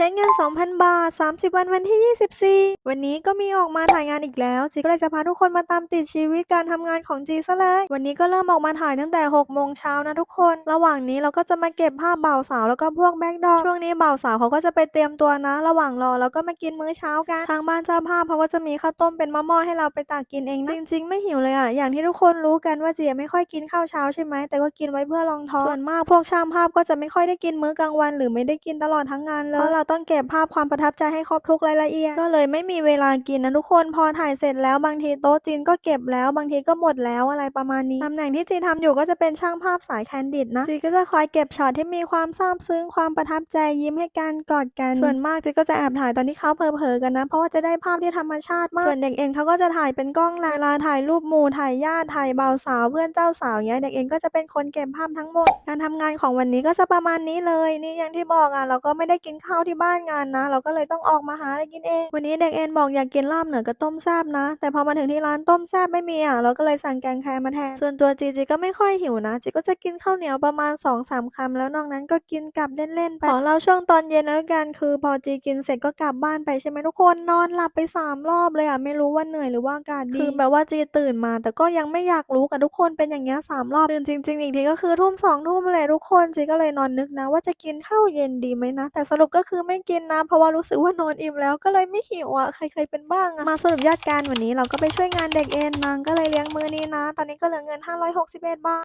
ช้เงิน 2,000 บาท 30 วันวันที่ 24 วันนี้ก็มีออกมาถ่ายงานอีกแล้ว จีก็เลยจะพาทุกคนมาตามติดชีวิตการทำงานของจีซะเลย วันนี้ก็เริ่มออกมาถ่ายตั้งแต่6โมงเช้านะทุกคน ระหว่างนี้เราก็จะมาเก็บภาพบ่าวสาวแล้วก็พวกแบ็กดอกช่วงนี้บ่าวสาวเขาก็จะไปเตรียมตัวนะ ระหว่างรอแล้วก็มากินมื้อเช้ากันทางบ้านเจ้าภาพเขาก็จะมีข้าวต้มเป็นมะม่อให้เราไปตักกินเองนะจริง ๆ ไม่หิวเลยอะอย่างที่ทุกคนรู้กันว่าจีไม่ค่อยกินข้าวเช้าใช่ไหมแต่ก็กินไว้เพื่อรองท้องส่วนมากพวกช่างภาพก็จะไม่ค่อยได้กินมื้อกลางวัน หรือไม่ได้กินตลอดทั้งงานเลยเพราะเราต้องเก็บภาพความประทับใจให้ครบทุกรายละเอียด ก็เลยไม่มีเวลากินนะทุกคน พอถ่ายเสร็จแล้วบางทีโต๊ะจีนก็เก็บแล้วบางทีก็หมดแล้วอะไรประมาณนี้ ตำแหน่งที่จีทำอยู่ก็จะเป็นช่างภาพสายแคนดิดนะ จีก็จะคอยเก็บช็อตที่มีความซาบซึ้งความประทับใจยิ้มให้กันกอดกัน ส่วนมากจีก็จะแอบถ่ายตอนที่เขาเผลอๆกันนะ เพราะว่าจะได้ภาพที่ธรรมชาติมาก ส่วนเด็กเอ็นเขาก็จะถ่ายเป็นกล้องเวลาถ่ายรูปหมู่ถ่ายญาติถ่ายเบาสาวเพื่อนเจ้าสาวเงี้ยเด็กเอ็นก็จะเป็นคนเก็บภาพทั้งหมด การทำงานของวันนี้ก็จะประมาณนี้เลย นี่อย่างที่บอกอะเราก็ไม่ได้กินข้าวที่บ้านงานนะ เราก็เลยต้องออกมาหาอะไรกินเอง วันนี้เด็กเอ็นบอกอยากกินลาบเหนือกับต้มแซ่บนะ แต่พอมาถึงที่ร้านต้มแซ่บไม่มีอะเราก็เลยสั่งแกงแครมาแทนส่วนตัวจีจีก็ไม่ค่อยหิวนะจีก็จะกินข้าวเหนียวประมาณ2อสามคำแล้วนอกนั้นก็กินกลับเล่นๆไปของเราช่วงตอนเย็นแล้วกันคือพอจีกินเสร็จก็กลับบ้านไปใช่ไหมทุกคนนอนหลับไปสามรอบเลยอะไม่รู้ว่าเหนื่อยหรือว่าอากาศดีคือแบบว่าจีตื่นมา แต่ก็ยังไม่อยากรู้กับทุกคนเป็นอย่างเงี้ยสามรอบตื่นจริงๆอีกทีก็คือทุ่มสองทุ่มเลยทุกคนจีก็เลยนอนนึกนะ ว่าจะกินข้าวเย็นดีไหมนะ แต่สรุปก็คือไม่กินนะเพราะว่ารู้สึกว่านอนอิ่มแล้วก็เลยไม่หิวอะใครเคยเป็นบ้างอะมาสรุปยอดการวันนี้เราก็ไปช่วยงานเด็กเอ็นนางก็เลยเลี้ยงมือนี้นะ ตอนนี้ก็เหลือเงิน 561 บาท